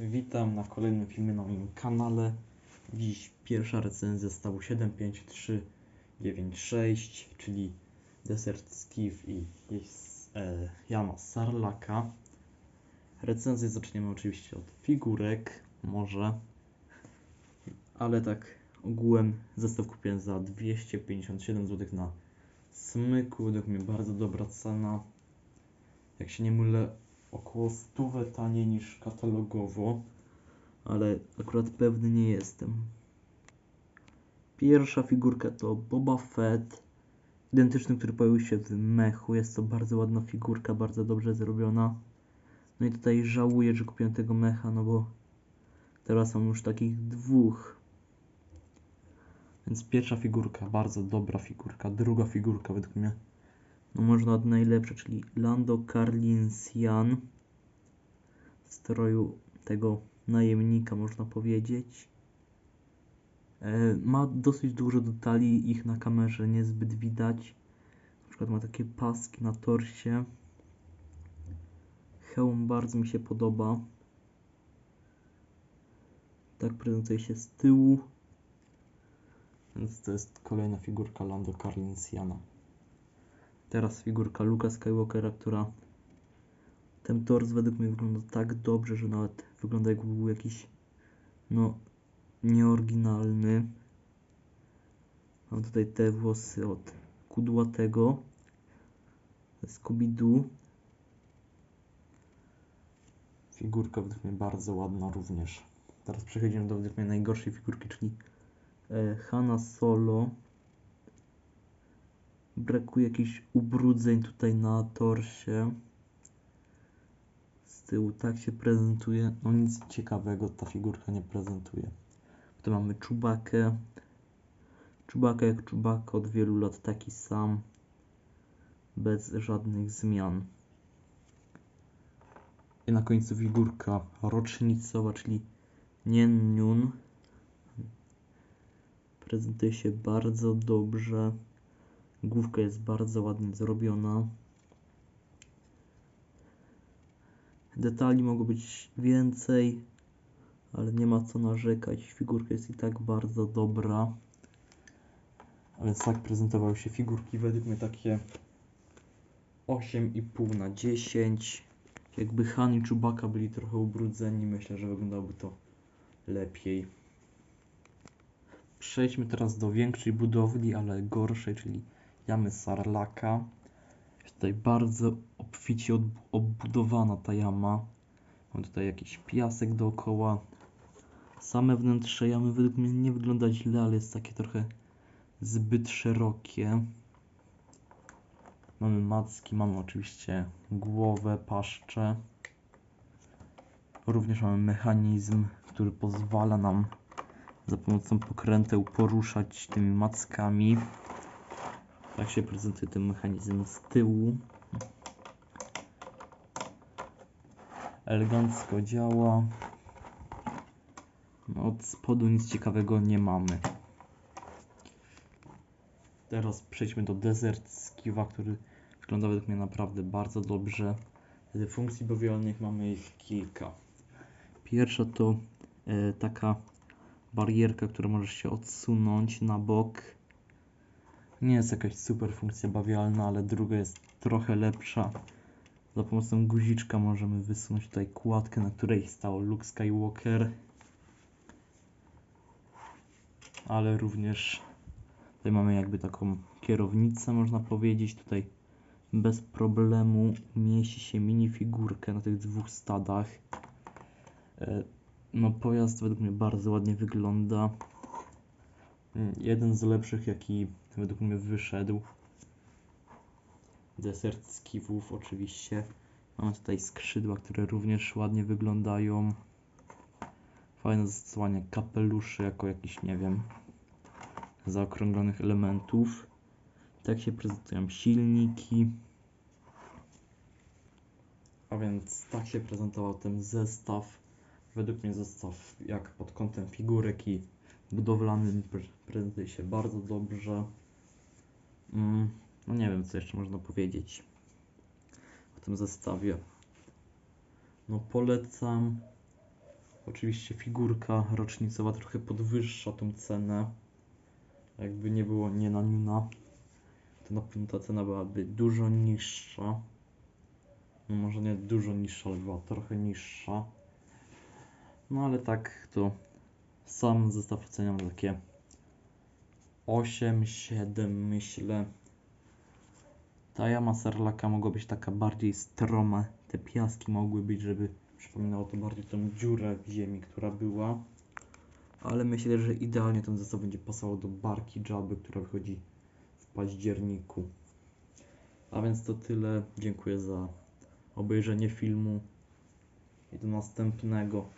Witam na kolejnym filmie na moim kanale. Dziś pierwsza recenzja stawu 75396, czyli Desert Skiff i e, Jama Sarlaka. Recenzję zaczniemy oczywiście od figurek, może, ale tak ogółem zestaw kupiłem za 257 zł na smyku, według mnie bardzo dobra cena. Jak się nie mylę, około 100 taniej niż katalogowo, ale akurat pewny nie jestem. Pierwsza figurka to Boba Fett, identyczny, który pojawił się w mechu. Jest to bardzo ładna figurka, bardzo dobrze zrobiona. No i tutaj żałuję, że kupiłem tego mecha, no bo teraz mam już takich dwóch. Więc pierwsza figurka, bardzo dobra figurka. Druga figurka według mnie no można od najlepsze, czyli Lando Carlinsian w stroju tego najemnika, można powiedzieć. E, ma dosyć dużo detali, ich na kamerze niezbyt widać. Na przykład ma takie paski na torsie. Hełm bardzo mi się podoba. Tak prezentuje się z tyłu. Więc to jest kolejna figurka Lando Carlinsiana. Teraz figurka Luka Skywalkera, która ten tors według mnie wygląda tak dobrze, że nawet wygląda jakby był jakiś no nieoryginalny. Mam tutaj te włosy od kudłatego Scooby-Doo. Figurka według mnie bardzo ładna również. Teraz przechodzimy do według mnie najgorszej figurki, czyli e, Hanna Solo brakuje jakichś ubrudzeń tutaj na torsie. Z tyłu tak się prezentuje. No nic ciekawego ta figurka nie prezentuje. Tu mamy czubakę. Czubaka jak czubaka od wielu lat taki sam. Bez żadnych zmian. I na końcu figurka rocznicowa, czyli Nienniun. Prezentuje się bardzo dobrze. Główka jest bardzo ładnie zrobiona. Detali mogło być więcej, ale nie ma co narzekać. Figurka jest i tak bardzo dobra. A więc tak prezentowały się figurki. Według mnie takie 8,5 na 10. Jakby Han i Chewbacca byli trochę ubrudzeni, myślę, że wyglądałoby to lepiej. Przejdźmy teraz do większej budowli, ale gorszej, czyli jamy Sarlaka. Jest tutaj bardzo obficie obudowana ta jama. Mam tutaj jakiś piasek dookoła. Same wnętrze jamy według mnie nie wygląda źle, ale jest takie trochę zbyt szerokie. Mamy macki, mamy oczywiście głowę, paszczę. Również mamy mechanizm, który pozwala nam za pomocą pokręteł poruszać tymi mackami. Tak się prezentuje ten mechanizm z tyłu. Elegancko działa. No, od spodu nic ciekawego nie mamy. Teraz przejdźmy do Desert Skiwa, który wygląda według mnie naprawdę bardzo dobrze. Funkcji bawialnych mamy ich kilka. Pierwsza to e, taka barierka, która może się odsunąć na bok. Nie jest jakaś super funkcja bawialna, ale druga jest trochę lepsza. Za pomocą guziczka możemy wysunąć tutaj kładkę, na której stał Luke Skywalker. Ale również tutaj mamy jakby taką kierownicę, można powiedzieć. Tutaj bez problemu mieści się minifigurkę na tych dwóch stadach. E, No pojazd według mnie bardzo ładnie wygląda. Mm, Jeden z lepszych, jaki według mnie wyszedł. Desert skiwów oczywiście. Mamy tutaj skrzydła, które również ładnie wyglądają. Fajne zastosowanie kapeluszy jako jakiś, nie wiem, zaokrąglonych elementów. Tak się prezentują silniki. A więc tak się prezentował ten zestaw. Według mnie zestaw jak pod kątem figurek i budowlanym pre- prezentuje się bardzo dobrze. Mm, no nie wiem, co jeszcze można powiedzieć o tym zestawie. No polecam. Oczywiście figurka rocznicowa trochę podwyższa tą cenę. Jakby nie było nie na Nina, to na pewno ta cena byłaby dużo niższa. No może nie dużo niższa, ale była trochę niższa. No ale tak to sam zestaw oceniam takie 8, 7 myślę. Ta jama serlaka mogła być taka bardziej stroma. Te piaski mogły być, żeby przypominało to bardziej tą dziurę w ziemi, która była. Ale myślę, że idealnie ten zestaw będzie pasował do barki Jabby, która wychodzi w październiku. A więc to tyle. Dziękuję za obejrzenie filmu i do następnego.